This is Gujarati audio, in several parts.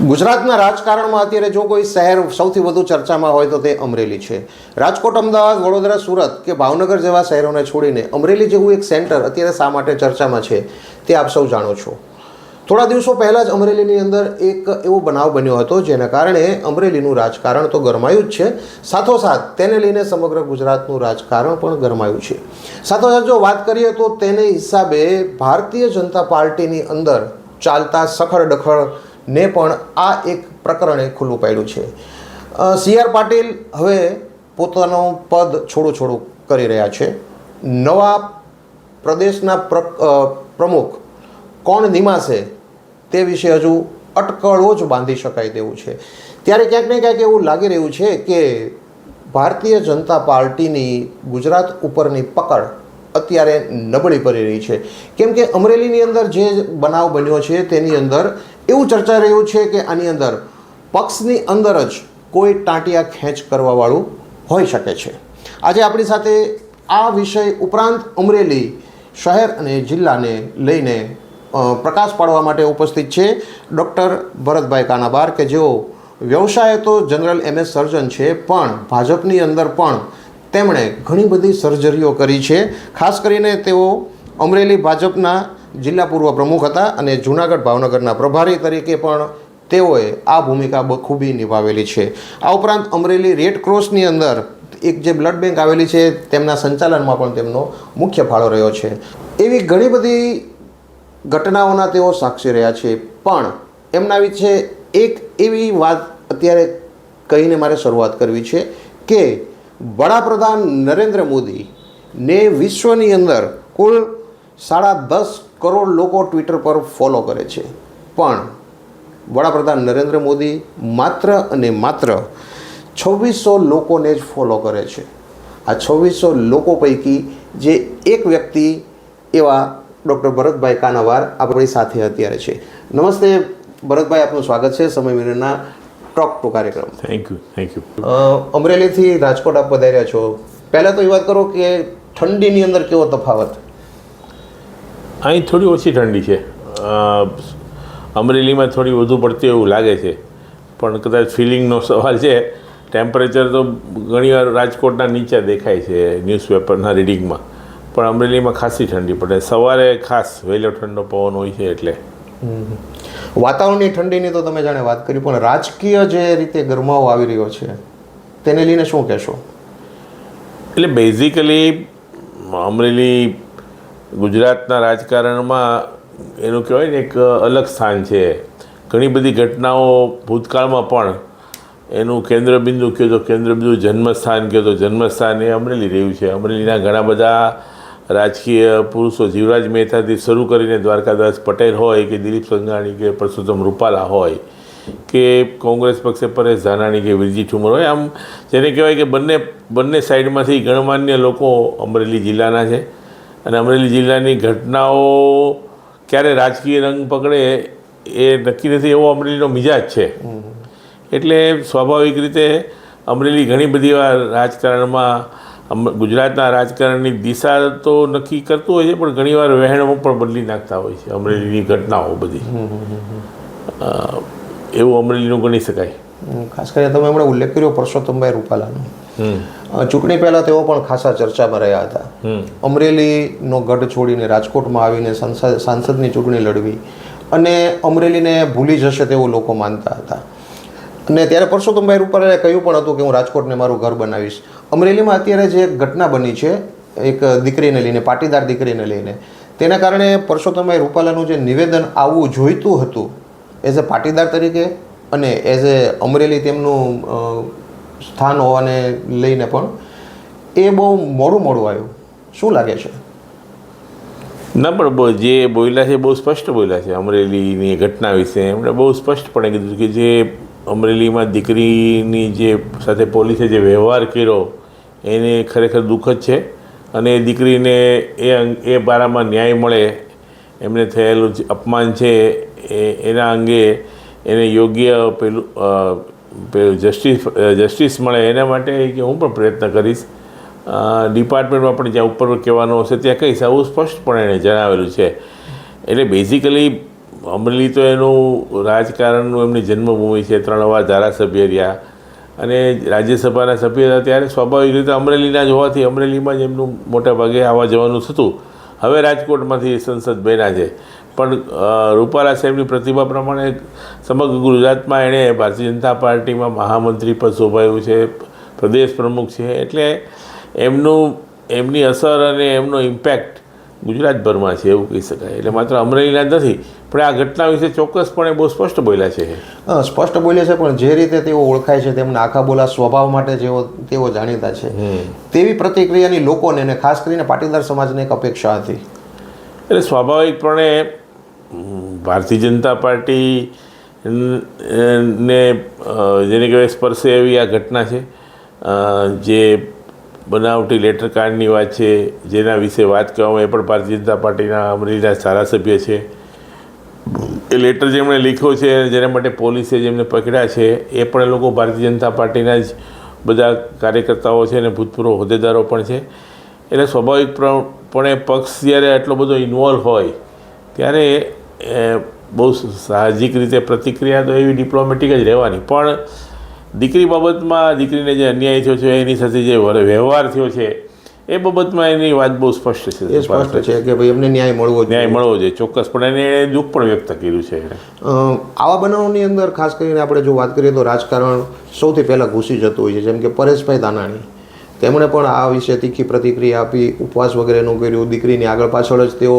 ગુજરાતના રાજકારણમાં અત્યારે જો કોઈ શહેર સૌથી વધુ ચર્ચામાં હોય તો તે અમરેલી છે. રાજકોટ, અમદાવાદ, વડોદરા, સુરત કે ભાવનગર જેવા શહેરોને છોડીને અમરેલી જેવું એક સેન્ટર અત્યારે શા માટે ચર્ચામાં છે તે આપ સૌ જાણો છો. થોડા દિવસો પહેલાં જ અમરેલીની અંદર એક એવો બનાવ બન્યો હતો જેના કારણે અમરેલીનું રાજકારણ તો ગરમાયું જ છે. સાથોસાથ તેને લઈને સમગ્ર ગુજરાતનું રાજકારણ પણ ગરમાયું છે. સાથોસાથ જો વાત કરીએ તો તેને હિસાબે ભારતીય જનતા પાર્ટીની અંદર ચાલતા સખડ ડખડ ને પણ આ એક પ્રકરણે ખુલ્લું પાડ્યું છે. સી આર પાટીલ હવે પોતાનું પદ છોડું છોડું કરી રહ્યા છે. નવા પ્રદેશના પ્ર પ્રમુખ કોણ નિમાશે તે વિશે હજુ અટકળો જ બાંધી શકાય તેવું છે. ત્યારે ક્યાંક ને ક્યાંક એવું લાગી રહ્યું છે કે ભારતીય જનતા પાર્ટીની ગુજરાત ઉપરની પકડ અત્યારે નબળી પડી રહી છે. કેમ કે અમરેલીની અંદર જે બનાવ બન્યો છે તેની અંદર એવું ચર્ચા રહ્યું છે કે આની અંદર પક્ષની અંદર જ કોઈ ટાંટિયા ખેંચ કરવાવાળું હોઈ શકે છે. આજે આપણી સાથે આ વિષય ઉપરાંત અમરેલી શહેર અને જિલ્લાને લઈને પ્રકાશ પાડવા માટે ઉપસ્થિત છે ડૉક્ટર ભરતભાઈ કાનાબાર કે જેઓ વ્યવસાય તો જનરલ એમએસ સર્જન છે, પણ ભાજપની અંદર પણ તેમણે ઘણી બધી સર્જરીઓ કરી છે. ખાસ કરીને તેઓ અમરેલી ભાજપના જિલ્લા પૂર્વ પ્રમુખ હતા અને જૂનાગઢ ભાવનગરના પ્રભારી તરીકે પણ તેઓએ આ ભૂમિકા બખૂબી નિભાવેલી છે. આ ઉપરાંત અમરેલી રેડ ક્રોસની અંદર એક જે બ્લડ બેંક આવેલી છે, તેમના સંચાલનમાં પણ તેમનો મુખ્ય ફાળો રહ્યો છે. એવી ઘણી બધી ઘટનાઓના તેઓ સાક્ષી રહ્યા છે, પણ એમના વિશે એક એવી વાત અત્યારે કહીને મારે શરૂઆત કરવી છે કે વડાપ્રધાન નરેન્દ્ર મોદી ને વિશ્વની અંદર કુલ સાડા દસ કરોડ લોકો ટ્વિટર પર ફોલો કરે છે. પણ વડાપ્રધાન નરેન્દ્ર મોદી માત્ર અને માત્ર છવ્વીસો લોકોને જ ફોલો કરે છે. આ છવ્વીસો લોકો પૈકી જે એક વ્યક્તિ એવા ડૉક્ટર ભરતભાઈ કાનાવાર આપણી સાથે અત્યારે છે. નમસ્તે ભરતભાઈ આપનું સ્વાગત છે સમય મિરરના ટોક ટુ કાર્યક્રમ. થેન્ક યુ થેન્ક યુ અમરેલીથી રાજકોટ આપ પધાર્યા છો. પહેલાં તો એ વાત કરો કે ઠંડીની અંદર કેવો તફાવત? અહીં થોડી ઓછી ઠંડી છે. અમરેલીમાં થોડી વધુ પડતી એવું લાગે છે. પણ કદાચ ફિલિંગનો સવાલ છે. ટેમ્પરેચર તો ઘણીવાર રાજકોટના નીચે દેખાય છે ન્યૂઝપેપરના રીડિંગમાં. પણ અમરેલીમાં ખાસી ઠંડી પડે. સવારે ખાસ વહેલો ઠંડો પવન હોય છે એટલે. વાતાવરણની ઠંડીની તો તમે જાણે વાત કરી પણ રાજકીય જે રીતે ગરમાવો આવી રહ્યો છે તેને લઈને શું કહેશો? એટલે બેઝિકલી અમરેલી ગુજરાતના રાજકારણમાં એનું કહેવાય ને એક અલગ સ્થાન છે. ઘણી બધી ઘટનાઓ ભૂતકાળમાં પણ એનું કેન્દ્રબિંદુ કહો તો કેન્દ્રબિંદુ જન્મસ્થાન કહો તો જન્મસ્થાન એ અમરેલી રહ્યું છે. અમરેલીના ઘણા બધા રાજકીય પુરુષો, જીવરાજ મહેતાથી શરૂ કરીને દ્વારકાદાસ પટેલ હોય કે દિલીપ સંઘાણી કે પરસોત્તમ રૂપાલા હોય કે કોંગ્રેસ પક્ષે પરેશ ધાનાણી કે વિરજી ઠુમર હોય, આમ જેને કહેવાય કે બંને બંને સાઈડમાંથી ગણમાન્ય લોકો અમરેલી જિલ્લાના છે. અને અમરેલી જિલ્લાની ઘટનાઓ ક્યારે રાજકીય રંગ પકડે એ નક્કી નથી એવો અમરેલીનો મિજાજ છે. એટલે સ્વાભાવિક રીતે અમરેલી ઘણી બધી વાર રાજકારણમાં ગુજરાતના રાજકારણની દિશા તો નક્કી કરતું હોય છે પણ ઘણીવાર વહેણો પણ બદલી નાખતા હોય છે અમરેલીની ઘટનાઓ બધી. એવું અમરેલીનું ગણી શકાય. ખાસ કરીને તમે હમણાં ઉલ્લેખ કર્યો પરસોત્તમભાઈ રૂપાલાનો. ચૂંટણી પહેલાં તેઓ પણ ખાસા ચર્ચામાં રહ્યા હતા. અમરેલીનો ગઢ છોડીને રાજકોટમાં આવીને સંસદ સાંસદની ચૂંટણી લડવી અને અમરેલીને ભૂલી જશે તેવું લોકો માનતા હતા. અને ત્યારે પરસોત્તમભાઈ રૂપાલાએ કહ્યું પણ હતું કે હું રાજકોટને મારું ઘર બનાવીશ. અમરેલીમાં અત્યારે જે ઘટના બની છે એક દીકરીને લઈને પાટીદાર દીકરીને લઈને તેના કારણે પરસોત્તમભાઈ રૂપાલાનું જે નિવેદન આવવું જોઈતું હતું એઝ અ પાટીદાર તરીકે અને એઝ એ અમરેલી તેમનું સ્થાન હોવાને લઈને પણ એ બહુ મોડું મોડું આવ્યું. શું લાગે છે? ના, પણ જે બોલ્યા છે બહુ સ્પષ્ટ બોલ્યા છે. અમરેલીની ઘટના વિશે એમણે બહુ સ્પષ્ટપણે કીધું કે જે અમરેલીમાં દીકરીની જે સાથે પોલીસે જે વ્યવહાર કર્યો, એને ખરેખર દુઃખદ છે. અને એ દીકરીને એ એ બારામાં ન્યાય મળે, એમને થયેલું અપમાન છે, એ, એના અંગે એને યોગ્ય પેલું જસ્ટિસ જસ્ટિસ મળે એના માટે કે હું પણ પ્રયત્ન કરીશ. ડિપાર્ટમેન્ટમાં પણ જ્યાં ઉપર કહેવાનું હશે ત્યાં કહીશ. આવું સ્પષ્ટપણે એણે જણાવેલું છે. એટલે બેઝિકલી અમરેલી તો એનું રાજકારણનું એમની જન્મભૂમિ છે. ત્રણ વાર ધારાસભ્ય રહ્યા. અને રાજ્યસભાના સભ્ય હતા ત્યારે સ્વાભાવિક રીતે અમરેલીના જ હોવાથી અમરેલીમાં જ એમનું મોટા ભાગે આવવા જવાનું થતું. હવે રાજકોટમાંથી સંસદ બન્યા છે. પણ રૂપાલા સાહેબની પ્રતિભા પ્રમાણે સમગ્ર ગુજરાતમાં એણે ભારતીય જનતા પાર્ટીમાં મહામંત્રી પદ શોભાયું છે પ્રદેશ પ્રમુખ છે એટલે એમનું એમની અસર અને એમનો ઇમ્પેક્ટ ગુજરાતભરમાં છે એવું કહી શકાય. એટલે માત્ર અમરેલીના નથી પણ આ ઘટના વિશે ચોક્કસપણે બહુ સ્પષ્ટ બોલ્યા છે. સ્પષ્ટ બોલ્યા છે પણ જે રીતે તેઓ ઓળખાય છે તેમના આખા બોલા સ્વભાવ માટે જેઓ તેઓ જાણીતા છે. તેવી પ્રતિક્રિયાની લોકોને અને ખાસ કરીને પાટીદાર સમાજને એક અપેક્ષા હતી. એટલે સ્વાભાવિકપણે ભારતીય જનતા પાર્ટી ને જેને કહેવાય સ્પર્શે એવી આ ઘટના છે. જે બનાવટી લેટર કાર્ડની વાત છે, જેના વિશે વાત કરવામાં એ પણ ભારતીય જનતા પાર્ટીના અમરેલીના ધારાસભ્ય છે. એ લેટર જેમણે લીખ્યો છે જેના માટે પોલીસે જેમને પકડ્યા છે, એ પણ એ લોકો ભારતીય જનતા પાર્ટીના જ બધા કાર્યકર્તાઓ છે અને ભૂતપૂર્વ હોદ્દેદારો પણ છે. એટલે સ્વાભાવિકપણે પક્ષ જ્યારે આટલો બધો ઇન્વોલ્વ હોય ત્યારે બહુ સાહજિક રીતે પ્રતિક્રિયા તો એવી ડિપ્લોમેટિક જ રહેવાની. પણ દીકરી બાબતમાં દીકરીને જે અન્યાય થયો છે એની સાથે જે વ્યવહાર થયો છે એ બાબતમાં એની વાત બહુ સ્પષ્ટ છે. એ સ્પષ્ટ છે કે ભાઈ એમને ન્યાય મળવો ન્યાય મળવો જોઈએ ચોક્કસપણે એને એણે દુઃખ પણ વ્યક્ત કર્યું છે આવા બનાવોની અંદર ખાસ કરીને આપણે જો વાત કરીએ તો રાજકારણ સૌથી પહેલાં ઘૂસી જતું હોય છે. જેમ કે પરેશભાઈ દાનાણી. તેમણે પણ આ વિશે તીખી પ્રતિક્રિયા આપી, ઉપવાસ વગેરેનું કર્યું. દીકરીની આગળ પાછળ જ તેઓ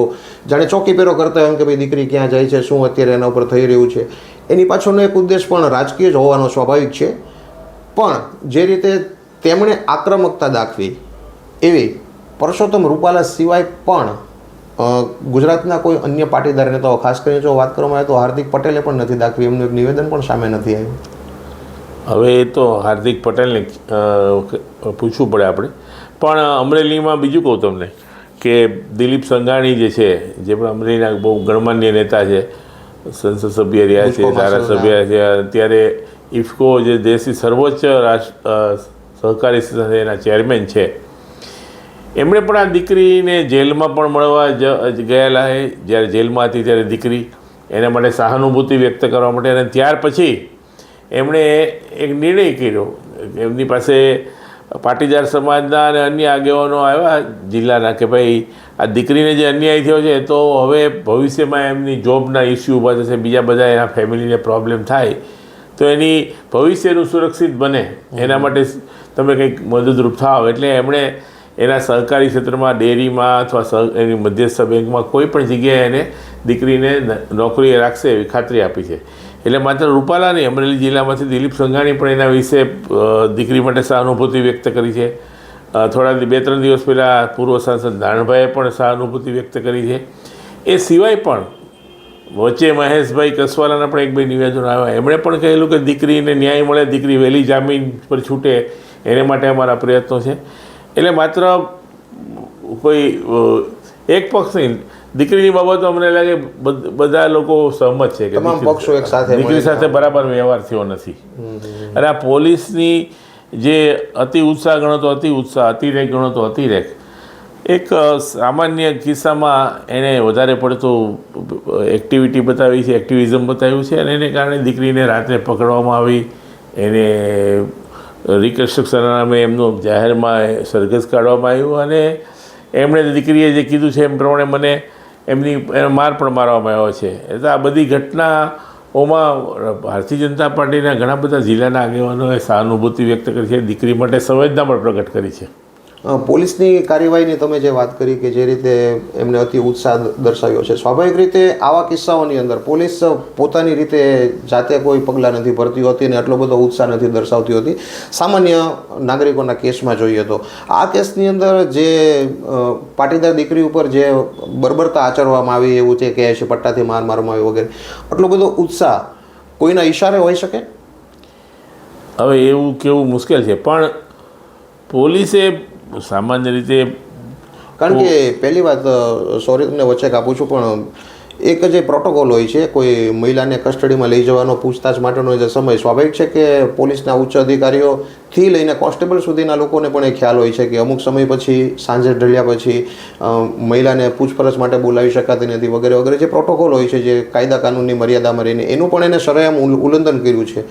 જાણે ચોકી પેરો કરતા હોય કે ભાઈ દીકરી ક્યાં જાય છે, શું અત્યારે એના ઉપર થઈ રહ્યું છે. એની પાછળનો એક ઉદ્દેશ પણ રાજકીય જ હોવાનો સ્વાભાવિક છે. પણ જે રીતે તેમણે આક્રમકતા દાખવી, એવી પરસોત્તમ રૂપાલા સિવાય પણ ગુજરાતના કોઈ અન્ય પાટીદાર નેતાઓ, ખાસ કરીને જો વાત કરવામાં આવે તો હાર્દિક પટેલે પણ નથી દાખવી. એમનું એક નિવેદન પણ સામે નથી આવ્યું. હવે એ તો હાર્દિક પટેલને પૂછવું પડે આપણે. પણ અમરેલીમાં બીજું કહું તમને કે દિલીપ સંઘાણી જે છે જે પણ અમરેલીના બહુ ગણમાન્ય નેતા છે સંસદ સભ્ય રહ્યા છે ધારાસભ્ય છે અત્યારે ઇફકો જે દેશની સર્વોચ્ચ રાષ્ટ્ર સહકારી સંસ્થાના ચેરમેન છે. એમણે પણ આ દીકરીને જેલમાં પણ મળવા જ ગયેલા છે. જ્યારે જેલમાં હતી ત્યારે દીકરી એના માટે સહાનુભૂતિ વ્યક્ત કરવા માટે અને ત્યાર પછી એમણે એક નિર્ણય કર્યો એમની પાસે પાટીદાર સમાજના અને અન્ય આગેવાનો આવ્યા જિલ્લાના કે ભાઈ, આ દીકરીને જે અન્યાય થયો છે તો હવે ભવિષ્યમાં એમની જોબના ઇસ્યુ ઊભા થશે, બીજા બધા એના ફેમિલીને પ્રોબ્લેમ થાય, તો એની ભવિષ્યનું સુરક્ષિત બને. એના માટે તમે કંઈક મદદરૂપ થાવ. એટલે એમણે એના સહકારી ક્ષેત્રમાં, ડેરીમાં અથવા એની મધ્યસ્થ બેંકમાં કોઈ પણ જગ્યાએ એને દીકરીને નોકરીએ રાખશે એવી ખાતરી આપી છે. એટલે માત્ર રૂપાલા નહીં, અમરેલી જિલ્લામાંથી દિલીપ સંઘાણી પણ એના વિશે દીકરી માટે સહાનુભૂતિ વ્યક્ત કરી છે. થોડા બે ત્રણ દિવસ પહેલાં પૂર્વ સાંસદ નારણભાઈએ પણ સહાનુભૂતિ વ્યક્ત કરી છે. એ સિવાય પણ વચ્ચે મહેશભાઈ કસવાલાના પણ એક બે નિવેદનો આવ્યા. એમણે પણ કહેલું કે દીકરીને ન્યાય મળે, દીકરી વહેલી જામીન પર છૂટે, એને માટે અમારા પ્રયત્નો છે. એટલે માત્ર કોઈ એક પક્ષ નહીં. દીકરીની બાબતો અમને લાગે બધા લોકો સહમત છે કે તમામ પક્ષો એક સાથે દીકરી સાથે બરાબર વ્યવહાર થયો નથી. અને આ પોલીસની જે અતિ ઉત્સાહ ગણો તો અતિ ઉત્સાહ અતિરેક ગણો તો અતિરેક એક સામાન્ય કિસ્સામાં એને વધારે પડતું એક્ટિવિટી બતાવી છે એક્ટિવિઝમ બતાવ્યું છે અને એને કારણે દીકરીને રાત્રે પકડવામાં આવી એને રિકન્સ્ટ્રક્શન નામે એમનું જાહેરમાં સરઘસ કાઢવામાં આવ્યું અને એમણે દીકરીએ જે કીધું છે એમ પ્રમાણે મને એમની એનો માર પણ મારવામાં આવ્યો છે. એટલે આ બધી ઘટનાઓમાં ભારતીય જનતા પાર્ટીના ઘણા બધા જિલ્લાના આગેવાનોએ સહાનુભૂતિ વ્યક્ત કરી છે. દીકરી માટે સંવેદના પણ પ્રગટ કરી છે. પોલીસની કાર્યવાહીની તમે જે વાત કરી કે જે રીતે એમને અતિ ઉત્સાહ દર્શાવ્યો છે, સ્વાભાવિક રીતે આવા કિસ્સાઓની અંદર પોલીસ પોતાની રીતે જાતે કોઈ પગલાં નથી ભરતી હોતી ને આટલો બધો ઉત્સાહ નથી દર્શાવતી હોતી. સામાન્ય નાગરિકોના કેસમાં જોઈએ તો. આ કેસની અંદર જે પાટીદાર દીકરી ઉપર જે બર્બરતા આચરવામાં આવી એવું છે કે છે પટ્ટાથી માર મારવામાં આવી વગેરે, આટલો બધો ઉત્સાહ કોઈના ઈશારે હોઈ શકે? હવે એવું કેવું મુશ્કેલ છે, પણ પોલીસે સામાન્ય રીતે કારણ કે પહેલી વાત સોરી તમને વચ્ચે કાપું છું પણ એક જે પ્રોટોકોલ હોય છે કોઈ મહિલાને કસ્ટડીમાં લઈ જવાનો પૂછતાછ માટેનો જે સમય સ્વાભાવિક છે કે પોલીસના ઉચ્ચ અધિકારીઓથી લઈને કોન્સ્ટેબલ સુધીના લોકોને પણ એ ખ્યાલ હોય છે કે અમુક સમય પછી સાંજે ઢળ્યા પછી મહિલાને પૂછપરછ માટે બોલાવી શકાતી નથી વગેરે વગેરે જે પ્રોટોકોલ હોય છે જે કાયદા કાનૂનની મર્યાદામાં રહીને એનું પણ એને સરેઆમ ઉલ્લ- ઉલ્લંઘન કર્યું છે.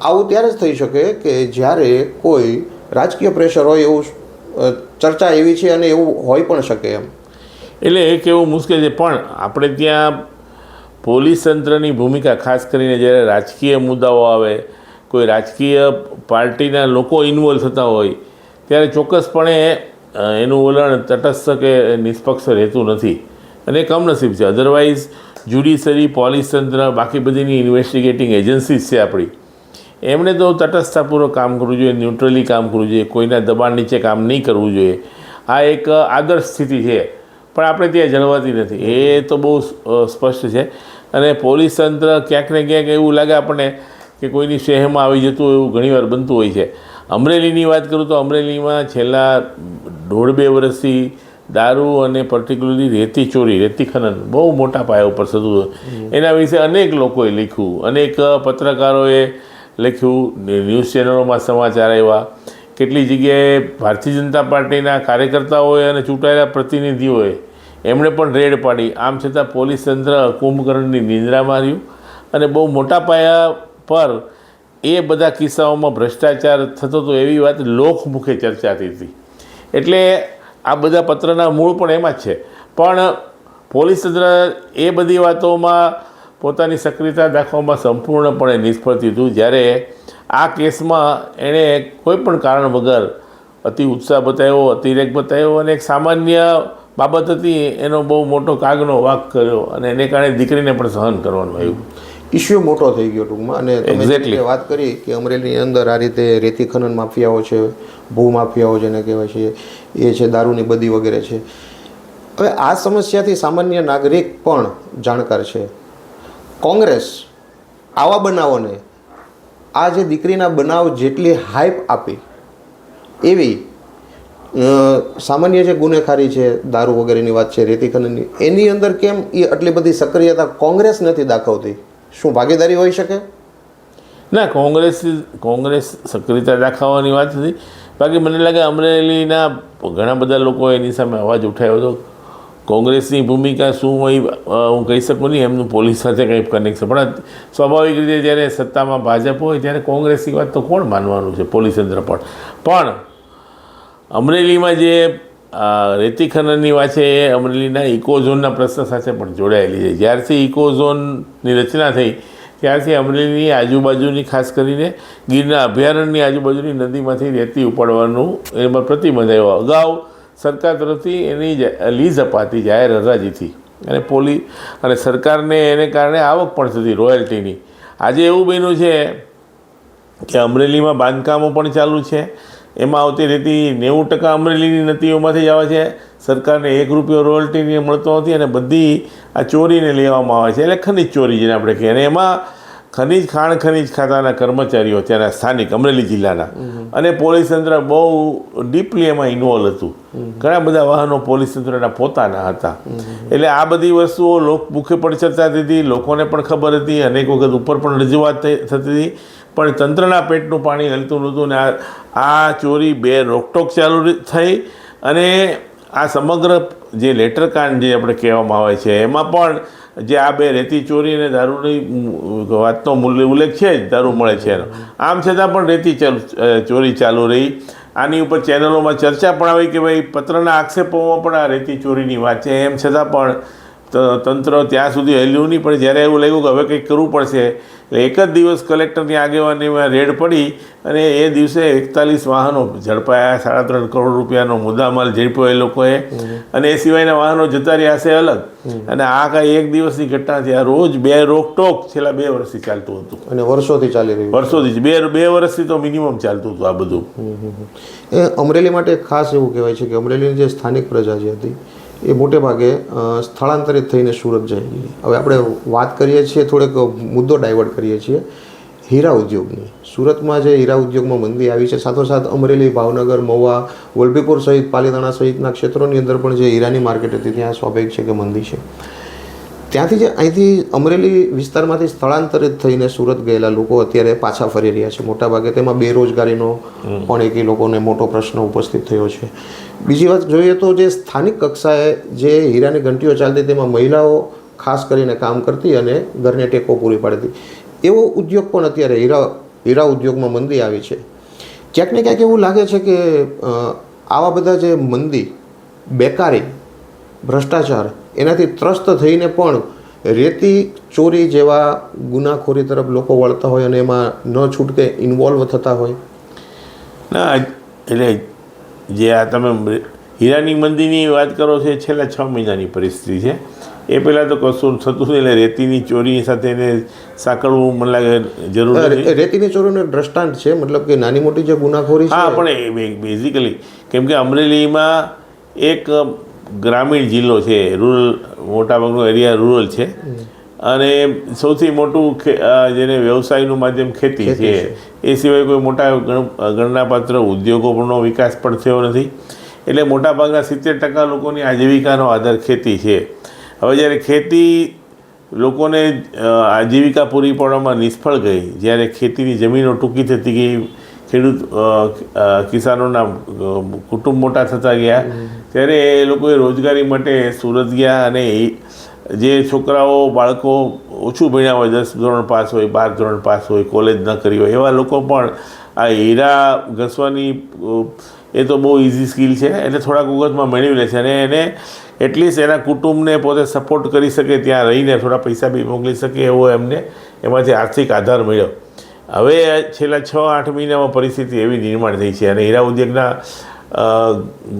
આવું ત્યારે જ થઈ શકે કે જ્યારે કોઈ રાજકીય પ્રેશર હોય એવું ચર્ચા એવી છે અને એવું હોઈ પણ શકે એમ. એટલે એ કહેવું મુશ્કેલ છે, પણ આપણે ત્યાં પોલીસ તંત્રની ભૂમિકા, ખાસ કરીને જ્યારે રાજકીય મુદ્દાઓ આવે, કોઈ રાજકીય પાર્ટીના લોકો ઇન્વોલ્વ થતા હોય, ત્યારે ચોક્કસપણે એનું વલણ તટસ્થ કે નિષ્પક્ષ રહેતું નથી. અને કમનસીબ છે. અધરવાઇઝ જ્યુડિશરી પોલીસ તંત્ર, બાકી બધીની ઇન્વેસ્ટિગેટિંગ એજન્સીસ છે આપણી. એમણે તો તટસ્થતાપૂર્વક કામ કરવું જોઈએ ન્યુટ્રલી કામ કરવું જોઈએ કોઈના દબાણ નીચે કામ નહીં કરવું જોઈએ. આ એક આદર્શ સ્થિતિ છે પણ આપણે ત્યાં જળવાતી નથી. એ તો બહુ સ્પષ્ટ છે. અને પોલીસ તંત્ર ક્યાંક ને ક્યાંક એવું લાગે આપણને કે કોઈની શહેરમાં આવી જતું હોય એવું ઘણીવાર બનતું હોય છે. અમરેલીની વાત કરું તો અમરેલીમાં છેલ્લા દોઢ બે વર્ષથી દારૂ અને પર્ટિક્યુલરલી રેતી ચોરી રેતી ખનન બહુ મોટા પાયા ઉપર થતું એના વિશે અનેક લોકોએ લખ્યું. અનેક પત્રકારોએ લખ્યું ન્યૂઝ ચેનલોમાં સમાચાર આવ્યા. કેટલી જગ્યાએ ભારતીય જનતા પાર્ટીના કાર્યકર્તાઓએ અને ચૂંટાયેલા પ્રતિનિધિઓએ એમણે પણ રેડ પાડી. આમ છતાં પોલીસ તંત્ર કુંભકર્ણની નિંદ્રા માર્યું અને બહુ મોટા પાયા પર એ બધા કિસ્સાઓમાં ભ્રષ્ટાચાર થતો હતો એવી વાત લોકમુખે ચર્ચાતી હતી. એટલે આ બધા પત્રના મૂળ પણ એમાં જ છે. પણ પોલીસ તંત્ર એ બધી વાતોમાં પોતાની સક્રિયતા દાખવવામાં સંપૂર્ણપણે નિષ્ફળ થયું જ્યારે આ કેસમાં એણે કોઈ પણ કારણ વગર અતિ ઉત્સાહ બતાવ્યો અતિરેક બતાવ્યો અને એક સામાન્ય બાબત હતી એનો બહુ મોટો કાગનો વાક કર્યો અને એને કારણે દીકરીને પણ સહન કરવાનું આવ્યું. ઇસ્યુ મોટો થઈ ગયો ટૂંકમાં અને. રીતે વાત કરી કે અમરેલીની અંદર આ રીતે રેતી ખનન માફિયાઓ છે ભૂ માફિયાઓ જેને કહેવાય છે એ છે દારૂની બદી વગેરે છે. હવે આ સમસ્યાથી સામાન્ય નાગરિક પણ જાણકાર છે. કોંગ્રેસ આવા બનાવોને આ જે દીકરીના બનાવ જેટલી હાઇપ આપી, એવી સામાન્ય જે ગુનેખારી છે, દારૂ વગેરેની વાત છે, રેતી ખનનની, એની અંદર કેમ એ આટલી બધી સક્રિયતા કોંગ્રેસ નથી દાખવતી? શું ભાગીદારી હોઈ શકે? ના, કોંગ્રેસ કોંગ્રેસ સક્રિયતા દાખવવાની વાત નથી. બાકી મને લાગે અમરેલીના ઘણા બધા લોકો એની સામે અવાજ ઉઠાવ્યો હતો. કોંગ્રેસની ભૂમિકા શું હોય હું કહી શકું નહીં, એમનું પોલીસ સાથે કંઈ કનેક્શન પણ સ્વાભાવિક રીતે જ્યારે સત્તામાં ભાજપ હોય, ત્યારે કોંગ્રેસની વાત તો કોણ માનવાનું છે પોલીસ તંત્ર પણ? પણ અમરેલીમાં જે રેતી ખનનની વાત છે, એ અમરેલીના ઇકોઝોનના પ્રશ્ન સાથે પણ જોડાયેલી છે. જ્યારથી ઇકોઝોનની રચના થઈ, ત્યારથી અમરેલીની આજુબાજુની, ખાસ કરીને ગીરના અભયારણ્યની આજુબાજુની નદીમાંથી રેતી ઉપાડવાનું એમાં પ્રતિબંધ આવ્યો. અગાઉ સરકાર તરફથી એની લીઝ અપાતી જાહેર હરાજીથી અને પોલી, અને સરકારને એને કારણે આવક પણ થતી રોયલ્ટીની. આજે એવું બન્યું છે કે અમરેલીમાં બાંધકામો પણ ચાલુ છે. એમાં આવતી રેતી નેવું ટકા અમરેલીની નદીઓમાંથી જ આવે છે. સરકારને એક રૂપિયો રોયલ્ટીની મળતો નથી અને બધી આ ચોરીને લેવામાં આવે છે. એટલે ખનિજ ચોરી જેને આપણે કહીએ. અને એમાં ખનિજ ખાણ ખનિજ ખાતાના કર્મચારીઓ ત્યાંના સ્થાનિક અમરેલી જિલ્લાના. અને પોલીસ તંત્ર બહુ ડીપલી એમાં ઇન્વોલ્વ હતું. ઘણા બધા વાહનો પોલીસ તંત્રના પોતાના હતા. એટલે આ બધી વસ્તુઓ લોકમુખે પણ ચર્ચા થતી હતી લોકોને પણ ખબર હતી અનેક વખત ઉપર પણ રજૂઆત થતી હતી. પણ તંત્રના પેટનું પાણી હલતું નહોતું ને આ આ ચોરી બે રોકટોક ચાલુ થઈ. અને આ સમગ્ર જે લેટર કાંડ જે આપણે કહેવામાં આવે છે એમાં પણ જે આ બે રેતી ચોરી અને દારૂની વાતનો મૂલ્ય ઉલ્લેખ છે જ, દારૂ મળે છે એનો. આમ છતાં પણ રેતી ચોરી ચાલુ રહી. આની ઉપર ચેનલોમાં ચર્ચા પણ આવી કે ભાઈ પત્રના આક્ષેપોમાં પણ આ રેતી ચોરીની વાત છે. એમ છતાં પણ તંત્ર ત્યાં સુધી હલ્યું નહીં પણ જ્યારે એવું લાગ્યું કે હવે કંઈક કરવું પડશે એટલે એક જ દિવસ કલેક્ટરની આગેવાનીમાં રેડ પડી અને એ દિવસે એકતાલીસ વાહનો ઝડપાયા સાડા ત્રણ કરોડ રૂપિયાનો મુદ્દામાલ ઝડપ્યો એ લોકોએ. અને એ સિવાયના વાહનો જતા રહ્યા છે અલગ. અને આ કાંઈ એક દિવસની ઘટના છે. આ રોજ બે રોકટોક છેલ્લા બે વર્ષથી ચાલતું હતું. અને વર્ષોથી ચાલી રહ્યું વર્ષોથી બે બે વર્ષથી તો મિનિમમ ચાલતું હતું આ બધું. એ અમરેલી માટે ખાસ એવું કહેવાય છે કે અમરેલીની જે સ્થાનિક પ્રજા જે હતી એ મોટે ભાગે સ્થળાંતરિત થઈને સુરત જાય છે હવે આપણે વાત કરીએ છીએ થોડેક મુદ્દો ડાયવર્ટ કરીએ છીએ. હીરા ઉદ્યોગની. સુરતમાં જે હીરા ઉદ્યોગમાં મંદી આવી છે સાથોસાથ અમરેલી ભાવનગર મહુવા વલભીપુર સહિત પાલીતાણા સહિતના ક્ષેત્રોની અંદર પણ જે હીરાની માર્કેટ હતી ત્યાં સ્વાભાવિક છે કે મંદી છે. ત્યાંથી જે અહીંથી અમરેલી વિસ્તારમાંથી સ્થળાંતરિત થઈને સુરત ગયેલા લોકો અત્યારે પાછા ફરી રહ્યા છે. મોટાભાગે તેમાં બેરોજગારીનો પણ એક એ લોકોને મોટો પ્રશ્ન ઉપસ્થિત થયો છે. બીજી વાત જોઈએ તો જે સ્થાનિક કક્ષાએ જે હીરાની ઘંટીઓ ચાલતી તેમાં મહિલાઓ ખાસ કરીને કામ કરતી અને ઘરને ટેકો પૂરી પાડતી. એવો ઉદ્યોગ પણ અત્યારે હીરા હીરા ઉદ્યોગમાં મંદી આવી છે. ક્યાંક ને ક્યાંક એવું લાગે છે કે આવા બધા જે મંદી, બેકારી, ભ્રષ્ટાચાર, એનાથી ત્રસ્ત થઈને પણ રેતી ચોરી જેવા ગુનાખોરી તરફ લોકો વળતા હોય અને એમાં ન છૂટકે ઇન્વોલ્વ થતા હોય. ના, એટલે જે આ તમે હીરાની મંદીની વાત કરો છો એ છેલ્લા છ મહિનાની પરિસ્થિતિ છે. એ પહેલાં તો કશું થતું નહીં એટલે રેતીની ચોરી સાથે એને સાંકળવું મને લાગે જરૂર રેતીની ચોરીનો દ્રષ્ટાંત છે મતલબ કે નાની મોટી જે ગુનાખોરી હા પણ એ બેઝિકલી કેમ કે અમરેલીમાં એક ગ્રામીણ જિલ્લો છે રૂરલ મોટાભાગનો એરિયા રૂરલ છે. અને સૌથી મોટું જેને વ્યવસાયનું માધ્યમ ખેતી છે એ સિવાય કોઈ મોટા ગણ- ગણનાપાત્ર ઉદ્યોગોનો વિકાસ પણ થયો નથી. એટલે મોટાભાગના સિત્તેર ટકા લોકોની આજીવિકાનો આધાર ખેતી છે. હવે જ્યારે ખેતી લોકોને આજીવિકા પૂરી પાડવામાં નિષ્ફળ ગઈ જ્યારે ખેતીની જમીનો ટૂંકી થતી ગઈ ખેડૂત કિસાનોના કુટુંબ મોટા થતા ગયા ત્યારે એ લોકોએ રોજગારી માટે સુરત ગયા અને જે છોકરાઓ, બાળકો ઓછું ભણ્યા હોય, દસ ધોરણ પાસ હોય, બાર ધોરણ પાસ હોય, કોલેજ ન કરી હોય, એવા લોકો પણ આ હીરા ઘસવાની એ તો બહુ ઇઝી સ્કિલ છે એટલે થોડાક વખતમાં મેળવી લે છે અને એને એટલીસ્ટ એના કુટુંબને પોતે સપોર્ટ કરી શકે, ત્યાં રહીને થોડા પૈસા બી મોકલી શકે એવો એમને એમાંથી આર્થિક આધાર મળ્યો. હવે છેલ્લા છ, આઠ મહિનામાં પરિસ્થિતિ એવી નિર્માણ થઈ છે અને હીરા ઉદ્યોગના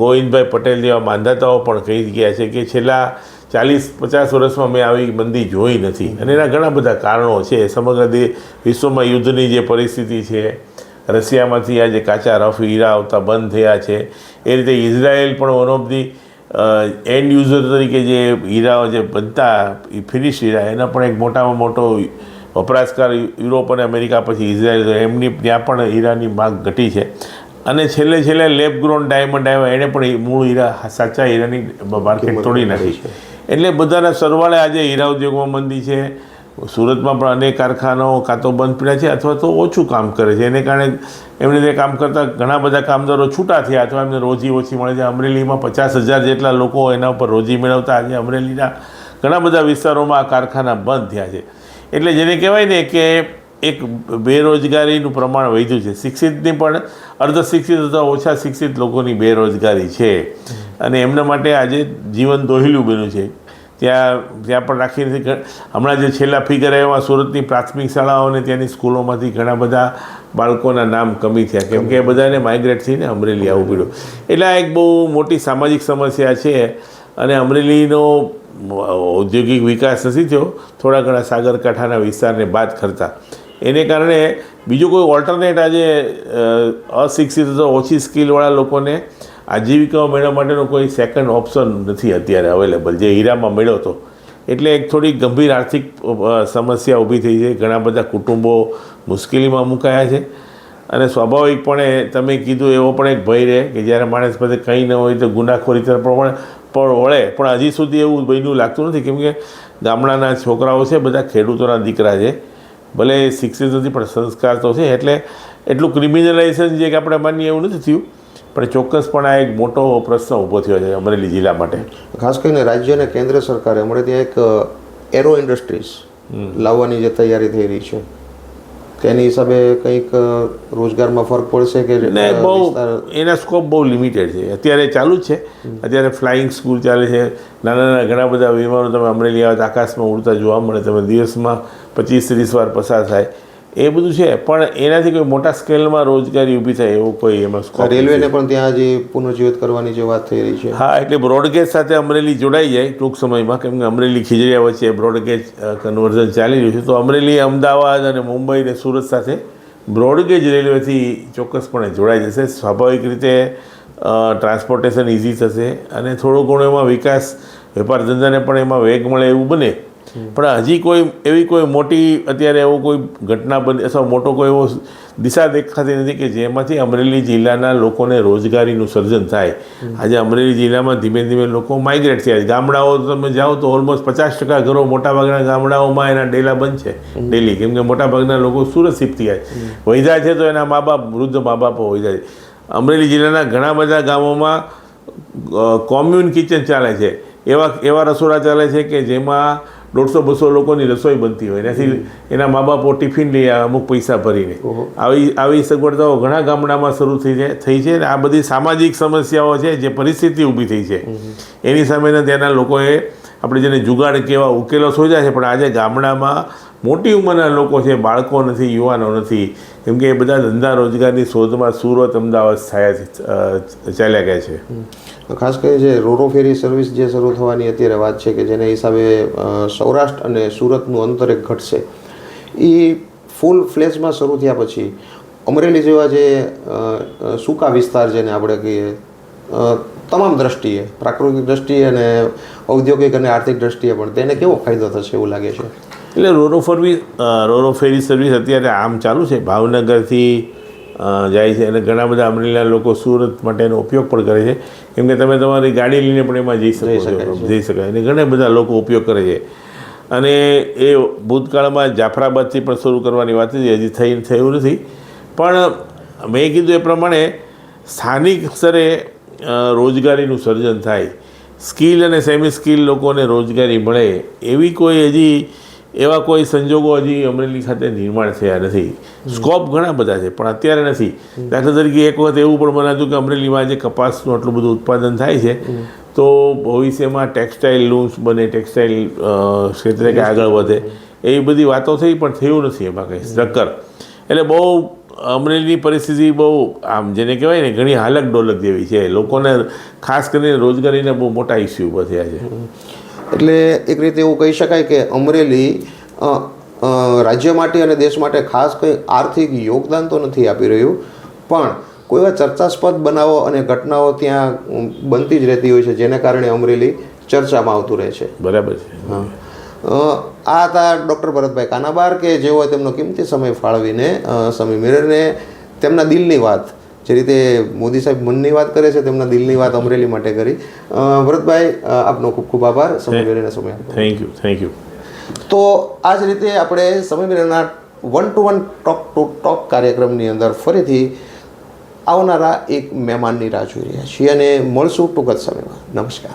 ગોવિંદભાઈ પટેલ જેવા માંધાતાઓ પણ કહી ગયા છે કે છેલ્લા ચાલીસ પચાસ વર્ષમાં મેં આવી મંદી જોઈ નથી. અને એના ઘણા બધા કારણો છે. સમગ્ર દે વિશ્વમાં યુદ્ધની જે પરિસ્થિતિ છે રશિયામાંથી આજે કાચા રફ હીરા આવતા બંધ થયા છે એ રીતે ઇઝરાયેલ પણ one of the end user તરીકે જે હીરાઓ જે બનતા ફિનિશ હીરા એના પણ એક મોટામાં મોટો વપરાશકાર યુરોપ અને અમેરિકા પછી ઇઝરાયલ એમની ત્યાં પણ હીરાની માગ ઘટી છે. અને છેલ્લે છેલ્લે લેબ ગ્રોન ડાયમંડ આવ્યા. એણે પણ મૂળ હીરા સાચા હીરાની માર્કેટ તોડી નાખી. એટલે બધાના સરવાળે આજે હીરા ઉદ્યોગમાં મંદી છે. સુરતમાં પણ અનેક કારખાનાઓ કાં તો બંધ પડ્યા છે અથવા તો ઓછું કામ કરે છે. એને કારણે એમણે તે કામ કરતાં ઘણા બધા કામદારો છૂટા થયા અથવા એમને રોજી ઓછી મળે છે. અમરેલીમાં પચાસ હજાર જેટલા લોકો એના ઉપર રોજી મેળવતા આજે અમરેલીના ઘણા બધા વિસ્તારોમાં આ કારખાના બંધ થયા છે. એટલે જેને કહેવાય ને કે એક બેરોજગારીનું પ્રમાણ વધ્યું છે. શિક્ષિતની પણ અર્ધ શિક્ષિત અથવા ઓછા શિક્ષિત લોકોની બેરોજગારી છે. અને એમના માટે આજે જીવન દોહિલું બન્યું છે. ત્યાં ત્યાં પણ રાખી નથી હમણાં જે છેલ્લા ફિગર આવ્યા સુરતની પ્રાથમિક શાળાઓ અને ત્યાંની સ્કૂલોમાંથી ઘણા બધા બાળકોના નામ કમી થયા. કેમ કે એ બધાને માઇગ્રેટ થઈને અમરેલી આવવું પડ્યું. એટલે આ એક બહુ મોટી સામાજિક સમસ્યા છે અને અમરેલીનો ઔદ્યોગિક વિકાસ નથી થયો. થોડા ઘણા સાગરકાંઠાના વિસ્તારને બાદ કરતા. એને કારણે બીજો કોઈ ઓલ્ટરનેટ આજે અશિક્ષિત ઓછી સ્કિલવાળા લોકોને આજીવિકા મેળવવા માટેનો કોઈ સેકન્ડ ઓપ્શન નથી અત્યારે અવેલેબલ જે હીરામાં મળ્યો હતો એટલે એક થોડી ગંભીર આર્થિક સમસ્યા ઊભી થઈ છે. ઘણા બધા કુટુંબો મુશ્કેલીમાં મુકાયા છે. અને સ્વાભાવિકપણે તમે કીધું એવો પણ એક ભય રહે કે જ્યારે માણસ પાસે કંઈ ન હોય તો ગુનાખોરી તરફ પણ પણ વળે. પણ હજી સુધી એવું ભયનું લાગતું નથી. કેમ કે ગામડાના છોકરાઓ છે, બધા ખેડૂતોના દીકરા છે. ભલે શિક્ષિત નથી પણ સંસ્કાર તો છે. એટલે એટલું ક્રિમિનલાઇઝેશન જે કે આપણે માનીએ એવું નથી થયું. પણ ચોક્કસપણે આ એક મોટો પ્રશ્ન ઊભો થયો છે અમરેલી જિલ્લા માટે. ખાસ કરીને રાજ્ય અને કેન્દ્ર સરકારે હમણાં ત્યાં એક એરો ઇન્ડસ્ટ્રીઝ લાવવાની જે તૈયારી થઈ રહી છે. તેની હિસાબે કંઈક રોજગારમાં ફરક પડશે કે બહુ એના સ્કોપ બહુ લિમિટેડ છે. અત્યારે ચાલુ જ છે. અત્યારે ફ્લાઇંગ સ્કૂલ ચાલે છે. નાના નાના ઘણા બધા વિમાનો તમે અમરેલી આવે આકાશમાં ઉડતા જોવા મળે. તમે દિવસમાં પચીસ ત્રીસ વાર પસાર થાય. એ બધું છે પણ એનાથી કોઈ મોટા સ્કેલમાં રોજગારી ઊભી થાય એવું કોઈ એમાં રેલવેને પણ ત્યાં જે પુનર્જીવિત કરવાની જે વાત થઈ રહી છે. હા એટલે બ્રોડગેજ સાથે અમરેલી જોડાઈ જાય ટૂંક સમયમાં કેમ કે અમરેલી ખીજડીયા વચ્ચે બ્રોડગેજ કન્વર્ઝન ચાલી રહ્યું છે. તો અમરેલી અમદાવાદ અને મુંબઈ અને સુરત સાથે બ્રોડગેજ રેલવેથી ચોક્કસપણે જોડાઈ જશે. સ્વાભાવિક રીતે ટ્રાન્સપોર્ટેશન ઇઝી થશે અને થોડો ઘણો એમાં વિકાસ વેપાર ધંધાને પણ એમાં વેગ મળે એવું બને. પણ હજી કોઈ એવી કોઈ મોટી અત્યારે એવો કોઈ ઘટના બની અથવા મોટો કોઈ એવો દિશા દેખાતી નથી કે જેમાંથી અમરેલી જિલ્લાના લોકોને રોજગારીનું સર્જન થાય. આજે અમરેલી જિલ્લામાં ધીમે ધીમે લોકો માઇગ્રેટ થયા છે. ગામડાઓ તમે જાઓ તો ઓલમોસ્ટ પચાસ ટકા ઘરો મોટાભાગના ગામડાઓમાં એના ડેલા બંધ છે. ડેલી. કેમ કે મોટાભાગના લોકો સુરત શિફ્ટ થયા વૈધા છે તો એના મા બાપ વૃદ્ધ મા બાપો વૈધા છે. અમરેલી જિલ્લાના ઘણા બધા ગામોમાં કોમ્યુન કિચન ચાલે છે. એવા એવા રસોડા ચાલે છે કે જેમાં દોઢસો બસો લોકોની રસોઈ બનતી હોય એનાથી એના મા બાપો ટિફિન લઈ આવે અમુક પૈસા ભરીને. આવી આવી સગવડતાઓ ઘણા ગામડામાં શરૂ થઈ છે થઈ છે અને આ બધી સામાજિક સમસ્યાઓ છે જે પરિસ્થિતિ ઊભી થઈ છે. એની સામેના ત્યાંના લોકોએ આપણે જેને જુગાડ કેવા ઉકેલો શોધ્યા છે પણ આજે ગામડામાં મોટી ઉંમરના લોકો છે, બાળકો નથી, યુવાનો નથી. કેમ કે એ બધા ધંધા રોજગારની શોધમાં સુરત, અમદાવાદ થયા ચાલ્યા ગયા છે. ખાસ કરી જે રોરો ફેરી સર્વિસ જે શરૂ થવાની અત્યારે વાત છે કે જેના હિસાબે સૌરાષ્ટ્ર અને સુરતનું અંતર એક ઘટશે. એ ફૂલ ફ્લેશમાં શરૂ થયા પછી અમરેલી જેવા જે સૂકા વિસ્તાર જેને આપણે કહીએ તમામ દ્રષ્ટિએ, પ્રાકૃતિક દ્રષ્ટિએ અને ઔદ્યોગિક અને આર્થિક દ્રષ્ટિએ પણ તેને કેવો ફાયદો થશે એવું લાગે છે? એટલે રોરો ફરવી રોરો ફેરી સર્વિસ અત્યારે આમ ચાલુ છે. ભાવનગરથી જાય છે અને ઘણા બધા અમરેલીના લોકો સુરત માટેનો ઉપયોગ પણ કરે છે. કેમ કે તમે તમારી ગાડી લઈને પણ એમાં જઈ શકો છો. જઈ શકાય. અને ઘણા બધા લોકો ઉપયોગ કરે છે. અને એ ભૂતકાળમાં જાફરાબાદથી પણ શરૂ કરવાની વાત હતી હજી થઈ થયું નથી. પણ મેં કીધું એ પ્રમાણે સ્થાનિક સ્તરે રોજગારીનું સર્જન થાય. સ્કિલ અને સેમી સ્કિલ લોકોને રોજગારી મળે. એવી કોઈ હજી એવા કોઈ સંજોગો હજી અમરેલી ખાતે નિર્માણ થયા નથી. સ્કોપ ઘણા બધા છે, પણ અત્યારે નથી. દાખલા તરીકે એક વખત એવું પણ બનાતું કે અમરેલીમાં જે કપાસનું આટલું બધું ઉત્પાદન થાય છે, તો ભવિષ્યમાં ટેક્સટાઇલ લૂમ્સ બને, ટેક્સટાઇલ ક્ષેત્રે કે આગળ વધે એવી બધી વાતો થઈ પણ થયું નથી એમાં કંઈ. સ્ટ્રક્ચર એટલે બહુ અમરેલીની પરિસ્થિતિ બહુ આમ જેને કહેવાય ને ઘણી હાલક ડોલક જેવી છે. લોકોને ખાસ કરીને રોજગારીના બહુ મોટા ઇસ્યુ ઊભા થયા છે. એટલે એક રીતે એવું કહી શકાય કે અમરેલી રાજ્ય માટે અને દેશ માટે ખાસ કંઈ આર્થિક યોગદાન તો નથી આપી રહ્યું. પણ કોઈ એવા ચર્ચાસ્પદ બનાવો અને ઘટનાઓ ત્યાં બનતી જ રહેતી હોય છે જેને કારણે અમરેલી ચર્ચામાં આવતું રહે છે. બરાબર છે. હા. આ હતા ડૉક્ટર ભરતભાઈ કાનાબાર કે જેઓએ તેમનો કિંમતી સમય ફાળવીને સમી મિરરને તેમના દિલની વાત જે રીતે મોદી સાહેબ મનની વાત કરે છે તેમના દિલની વાત અમરેલી માટે કરી. ભરતભાઈ આપનો ખૂબ ખૂબ આભાર. સમય મિરરને સમય થેન્ક યુ થેન્ક યુ તો આ જ રીતે આપણે સમય મેળવીના one to one talk to talk કાર્યક્રમની અંદર ફરીથી આવનારા એક મહેમાનની રાહ જોઈ રહ્યા છીએ અને મળશું ટૂંક જ સમયમાં. નમસ્કાર.